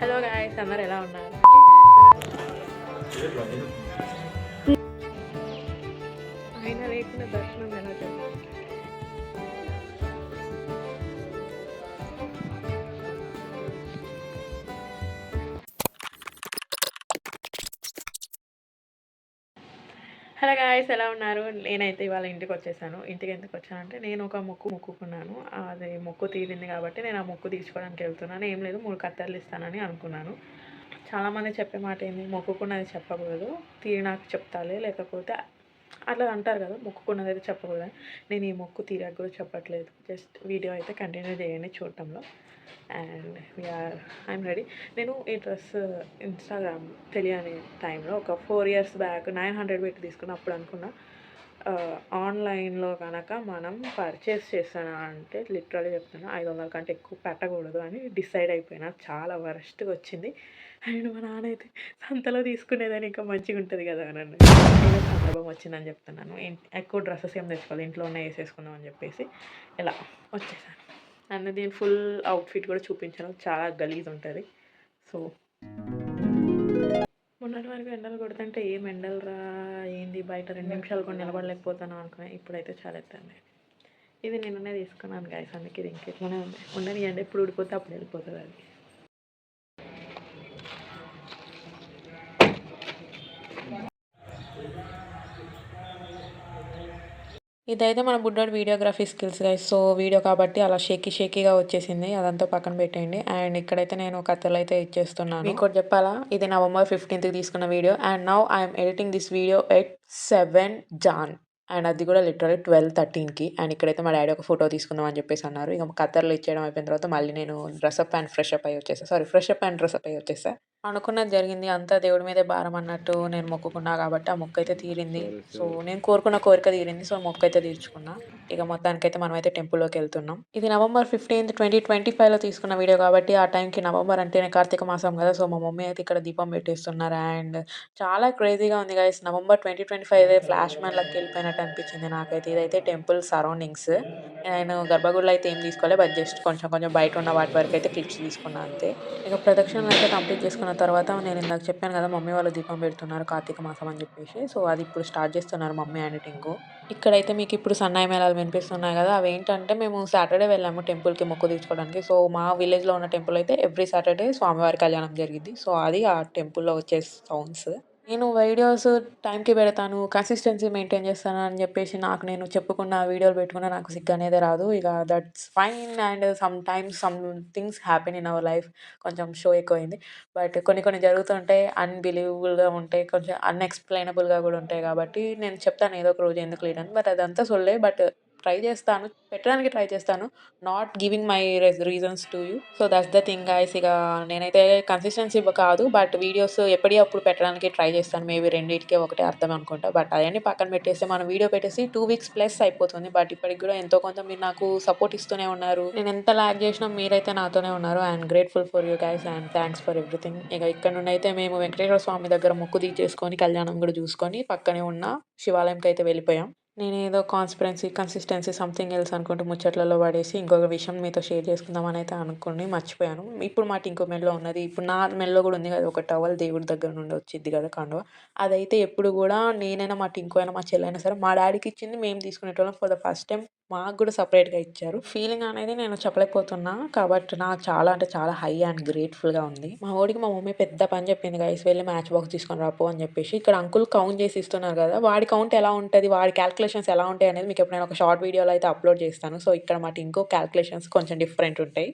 Hello guys అందరు ఎలా ఉన్నారు? ఆయన లేకుండా దర్శనం ఎలా చేస్తారు? హలో గాయస్ ఎలా ఉన్నారు? నేనైతే ఇవాళ ఇంటికి వచ్చేసాను ఇంటికి ఎందుకు వచ్చానంటే నేను ఒక మొక్కు మొక్కుకున్నాను. అది మొక్కు తీరింది కాబట్టి నేను ఆ మొక్కు తీర్చుకోవడానికి వెళ్తున్నాను. ఏం లేదు మూడు కత్తెరలు ఇస్తానని అనుకున్నాను. చాలామంది చెప్పే మాట ఏంది? మొక్కుకున్నది చెప్పకూడదు. తీరినాక చెప్తాలే లేకపోతే అట్లా అంటారు కదా మొక్కుకున్నది అయితే చెప్పకూడదు. నేను ఈ మొక్కు తీరాక కూడా చెప్పట్లేదు. జస్ట్ వీడియో అయితే కంటిన్యూ చేయండి చూడటంలో. And we are I'm ready నేను ఈ డ్రెస్ ఇన్స్టాగ్రామ్ తెలియని టైంలో ఒక four years back nine hundred పెట్టి తీసుకున్న అప్పుడు అనుకున్నా. ఆన్లైన్లో కనుక మనం పర్చేస్ చేసానా అంటే లిటరల్గా చెప్తున్నా ఐదు వందల కంటే ఎక్కువ పెట్టకూడదు అని డిసైడ్ అయిపోయినా చాలా వరస్ట్గా వచ్చింది. అండ్ మా నాన్న అయితే సంతలో తీసుకునేదని ఇంకా మంచిగా ఉంటుంది కదా అని అన్నాడు. సందర్భం వచ్చిందని చెప్తున్నాను. ఎక్కువ డ్రెస్సెస్ ఏం తెచ్చుకోవాలి ఇంట్లోనే వేసేసుకుందాం అని చెప్పేసి ఇలా వచ్చేసాను. అండ్ దీని ఫుల్ అవుట్ఫిట్ కూడా చూపించాను చాలా గలీజ్ ఉంటుంది. సో మొన్నటి వరకు ఎండలు కొడుతుంటే ఏం ఎండలు రా ఏంది బయట రెండు నిమిషాలు కూడా నిలబడలేకపోతాను అనుకున్నా. ఇప్పుడైతే చాలా ఎత్తండి ఇది నిన్ననే తీసుకున్నాను గాయస్ అందుకే ఇది ఇంకెట్లనే ఉంది. ఉండని ఎండ ఎప్పుడు ఊడిపోతే అప్పుడు వెళ్ళిపోతుంది అది. ఇదైతే మన బుడ్డోడు videography skills guys so video కాబట్టి అలా షేకీ షేకీగా వచ్చేసింది. అదంతా పక్కన పెట్టేయండి. అండ్ ఇక్కడైతే నేను కథలు అయితే ఇచ్చేస్తున్నాను ఇంకోటి చెప్పాలా? ఇది నవంబర్ ఫిఫ్టీన్త్కి తీసుకున్న video. And now I'm editing this video at seven Jan. And అది కూడా లిటరల్లీ ట్వెల్వ్ థర్టీన్కి. అండ్ ఇక్కడైతే మా డాడీ ఒక ఫోటో తీసుకుందాం అని చెప్పేసి అన్నారు. ఇక కత్తర్లు ఇచ్చేయడం అయిపోయిన తర్వాత మళ్ళీ నేను డ్రెస్అప్ అండ్ ఫ్రెష్ అప్ అయ్యి వచ్చేసా. Sorry fresh up and dress up అయ్యి వచ్చేసా. అనుకున్నది జరిగింది. అంతా దేవుడి మీదే భారం అన్నట్టు నేను మొక్కుకున్నా కాబట్టి ఆ మొక్క అయితే తీరింది. సో నేను కోరుకున్న కోరిక తీరింది. సో మొక్క అయితే తీర్చుకున్నా. ఇక మొత్తానికైతే మనం అయితే టెంపుల్లోకి వెళ్తున్నాం. ఇది నవంబర్ ఫిఫ్టీన్త్ ట్వంటీ ట్వంటీ ఫైవ్లో తీసుకున్న వీడియో కాబట్టి ఆ టైంకి నవంబర్ అంటేనే కార్తీక మాసం కదా. సో మా మమ్మీ అయితే ఇక్కడ దీపం పెట్టేస్తున్నారు. అండ్ చాలా క్రేజీగా ఉంది guys November twenty twenty five flash man లెక్క వెళ్ళిపోయినట్టు అనిపించింది నాకైతే. ఇదైతే టెంపుల్ సరౌండింగ్స్. నేను గర్భగుడిలో అయితే ఏం తీసుకోలేదు బట్ జస్ట్ కొంచెం కొంచెం బయట ఉన్న వాటి వరకు అయితే క్లిప్స్ తీసుకున్నాను అంతే. ఇక ప్రదక్షిణలు అయితే కంప్లీట్ చేసుకున్న తర్వాత నేను ఇందాక చెప్పాను కదా మమ్మీ వాళ్ళు దీపం పెడుతున్నారు కార్తీక మాసం అని చెప్పేసి. సో అది ఇప్పుడు స్టార్ట్ చేస్తున్నారు మమ్మీ అండ్ టింగు. ఇక్కడైతే మీకు ఇప్పుడు సన్నాయి మేళాలు వినిపిస్తున్నాయి కదా అవి ఏంటంటే మేము సాటర్డే వెళ్ళాము టెంపుల్కి మొక్కు తీసుకోవడానికి సో మా విలేజ్లో ఉన్న టెంపుల్ అయితే ఎవ్రీ సాటర్డే స్వామివారి కళ్యాణం జరిగింది సో అది ఆ టెంపుల్లో వచ్చే సౌండ్స్. నేను వీడియోస్ టైంకి పెడతాను కన్సిస్టెన్సీ మెయింటైన్ చేస్తాను అని చెప్పేసి నాకు నేను చెప్పుకున్న వీడియోలు పెట్టుకున్న నాకు సిగ్గు అనేది రాదు. ఇక that's fine and sometimes some things happen in our life కొంచెం షో ఎక్కువైంది. బట్ కొన్ని కొన్ని జరుగుతుంటాయి అన్బిలీవబుల్గా ఉంటాయి కొంచెం అన్ఎక్స్ప్లెయినబుల్గా కూడా ఉంటాయి కాబట్టి నేను చెప్తాను ఏదో ఒక రోజు ఎందుకు లేదని బట్ అదంతా సొల్లే. బట్ ట్రై చేస్తాను. పెట్టడానికి ట్రై చేస్తాను. Not giving my reasons to you so that's the thing guys ఇక నేనైతే కన్సిస్టెన్సీ కాదు. బట్ వీడియోస్ ఎప్పటి అప్పుడు పెట్టడానికి ట్రై చేస్తాను. మేబీ రెండింటికే ఒకటే అర్థం అనుకుంటా. బట్ అవన్నీ పక్కన పెట్టేస్తే మనం వీడియో పెట్టేసి టూ వీక్స్ ప్లస్ అయిపోతుంది. బట్ ఇప్పటికి కూడా ఎంతో కొంత మీరు నాకు సపోర్ట్ ఇస్తూనే ఉన్నారు. నేను ఎంత ల్యాక్ చేసినా మీరైతే నాతోనే ఉన్నారు. I'm grateful for you guys and thanks for everything ఇక ఇక్కడ నుండి అయితే మేము వెంకటేశ్వర స్వామి దగ్గర మొక్కు తీర్చేసుకొని కళ్యాణం కూడా చూసుకొని పక్కనే ఉన్న శివాలయంకి అయితే వెళ్ళిపోయాం. నేను ఏదో కాన్స్పిరెన్సీ కన్సిస్టెన్సీ సంథింగ్ ఎల్స్ అనుకుంటూ ముచ్చట్లలో పడేసి ఇంకొక విషయం మీతో షేర్ చేసుకుందామని అయితే అనుకుని మర్చిపోయాను. ఇప్పుడు మాట ఇంకో మెల్లో ఉన్నది. ఇప్పుడు నా మెల్లో కూడా ఉంది కదా ఒక టవల్ దేవుడి దగ్గర నుండి వచ్చింది కదా కండువ. అదైతే ఎప్పుడు కూడా నేనైనా మా టింకు అయినా మా చెల్లైనా సరే మా డాడీకి ఇచ్చింది మేము తీసుకునేటోళ్ళం ఫర్ ద ఫస్ట్ టైం మాకు కూడా సపరేట్గా ఇచ్చారు. ఫీలింగ్ అనేది నేను చెప్పలేకపోతున్నా. కాబట్టి నాకు చాలా అంటే చాలా హై అండ్ గ్రేట్ఫుల్గా ఉంది. మా ఓడికి మా మమ్మీ పెద్ద పని చెప్పింది గైస్ వెళ్ళి మ్యాచ్ బాక్స్ తీసుకొని రాపో అని చెప్పేసి. ఇక్కడ అంకుల్ కౌంట్ చేసి ఇస్తున్నారు కదా వాడి కౌంట్ ఎలా ఉంటుంది వాడి క్యాల్కులేషన్స్ ఎలా ఉంటాయి అనేది మీకు ఎప్పుడైనా ఒక షార్ట్ వీడియోలో అయితే అప్లోడ్ చేస్తాను. సో ఇక్కడ మాట ఇంకో క్యాల్కులేషన్స్ కొంచెం డిఫరెంట్ ఉంటాయి.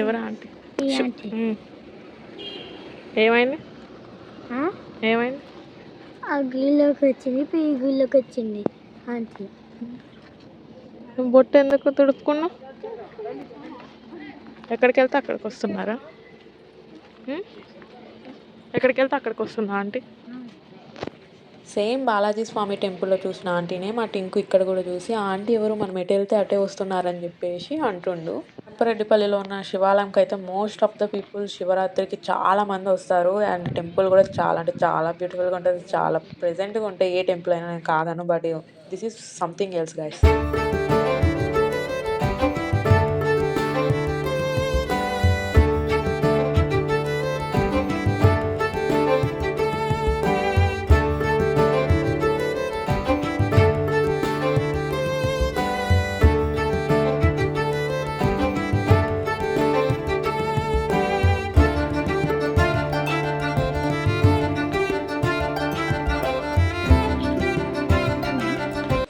ఎవరా ఆంటీ? ఏమైంది? ఏమైంది? ఆ గుళ్ళోకి వచ్చింది పీ గుళ్ళోకి వచ్చింది. అంతే. బొట్టు ఎందుకు తుడుక్కున్నావు ఎక్కడికి వెళ్తే అక్కడికి వస్తున్నారా? ఎక్కడికి వెళ్తే అక్కడికి వస్తుందా ఆంటీ? సేమ్ బాలాజీ స్వామి టెంపుల్లో చూసిన ఆంటీనే మా టింకు ఇక్కడ కూడా చూసి ఆ ఆంటీ ఎవరు? మనం ఎటు వెళ్తే అటే వస్తున్నారని చెప్పేసి అంటుండు. అప్పరెడ్డిపల్లిలో ఉన్న శివాలయంకి అయితే మోస్ట్ ఆఫ్ ద పీపుల్ శివరాత్రికి చాలా మంది వస్తారు. అండ్ టెంపుల్ కూడా చాలా అంటే చాలా బ్యూటిఫుల్గా ఉంటుంది. చాలా ప్రెజెంట్గా ఉంటాయి ఏ టెంపుల్ అయినా నేను కాదను. But this is something else guys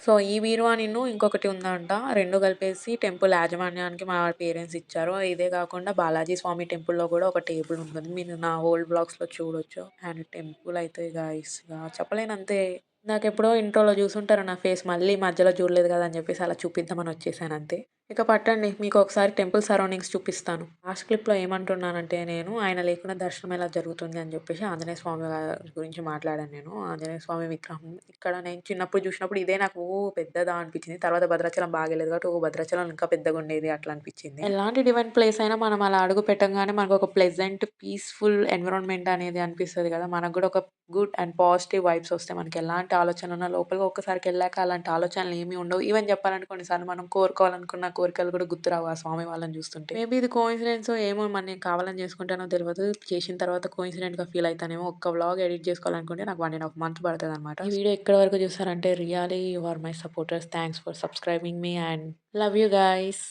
so ఈ బీరువానిను ఇంకొకటి ఉందంట. రెండు కలిపేసి టెంపుల్ యాజమాన్యానికి మా పేరెంట్స్ ఇచ్చారు. ఇదే కాకుండా బాలాజీ స్వామి టెంపుల్లో కూడా ఒక టేబుల్ ఉంటుంది. మీరు నా ఓల్డ్ బ్లాగ్స్లో చూడొచ్చు. అండ్ టెంపుల్ అయితే గాయస్ చెప్పలేను అంతే నాకెప్పుడో ఇంట్రోలో చూసుంటారు నా ఫేస్. మళ్ళీ మధ్యలో చూడలేదు కదా అని చెప్పేసి అలా చూపిద్దామని వచ్చేసాను అంతే. ఇక పట్టండి మీకు ఒకసారి టెంపుల్ సరౌండింగ్స్ చూపిస్తాను. లాస్ట్ క్లిప్లో ఏమంటున్నానంటే నేను ఆయన లేకుండా దర్శనం ఎలా జరుగుతుంది అని చెప్పేసి ఆంజనేయ స్వామి గారి గురించి మాట్లాడాను నేను. ఆంజనేయ స్వామి విగ్రహం ఇక్కడ నేను చిన్నప్పుడు చూసినప్పుడు ఇదే నాకు ఓ పెద్దదా అనిపించింది. తర్వాత భద్రాచలం బాగలేదు కాబట్టి ఓ భద్రాచలం ఇంకా పెద్దగా ఉండేది అట్లా అనిపించింది. ఎలాంటి డివైన్ ప్లేస్ అయినా మనం అలా అడుగు పెట్టగానే మనకు ఒక ప్లెజెంట్ పీస్ఫుల్ ఎన్విరాన్మెంట్ అనేది అనిపిస్తుంది కదా. మనకు కూడా ఒక గుడ్ అండ్ పాజిటివ్ వైబ్స్ వస్తాయి. మనకి ఎలాంటి ఆలోచన ఉన్నా లోపలికి ఒక్కసారికి వెళ్ళాక అలాంటి ఆలోచనలు ఏమీ ఉండవు. ఈవెన్ చెప్పాలంటే కొన్నిసార్లు మనం కోరుకోవాలనుకున్న కోరికలు కూడా గుర్తురావు ఆ స్వామి వాళ్ళని చూస్తుంటే. మేబీ ఇది కోఇన్సిడెన్స్ ఏమో మరి నేను కావాలని చేసుకుంటానో తెలియదు చేసిన తర్వాత కోఇన్సిడెంట్గా ఫీల్ అవుతానేమో. ఒక్క వ్లాగ్ ఎడిట్ చేసుకోవాలనుకుంటే నాకు వన్ అండ్ హాఫ్ మంత్ పడుతుంది అనమాట ఈ వీడియో ఎక్కడ వరకు చూసారంటే really you are my supporters. Thanks for subscribing me and love you guys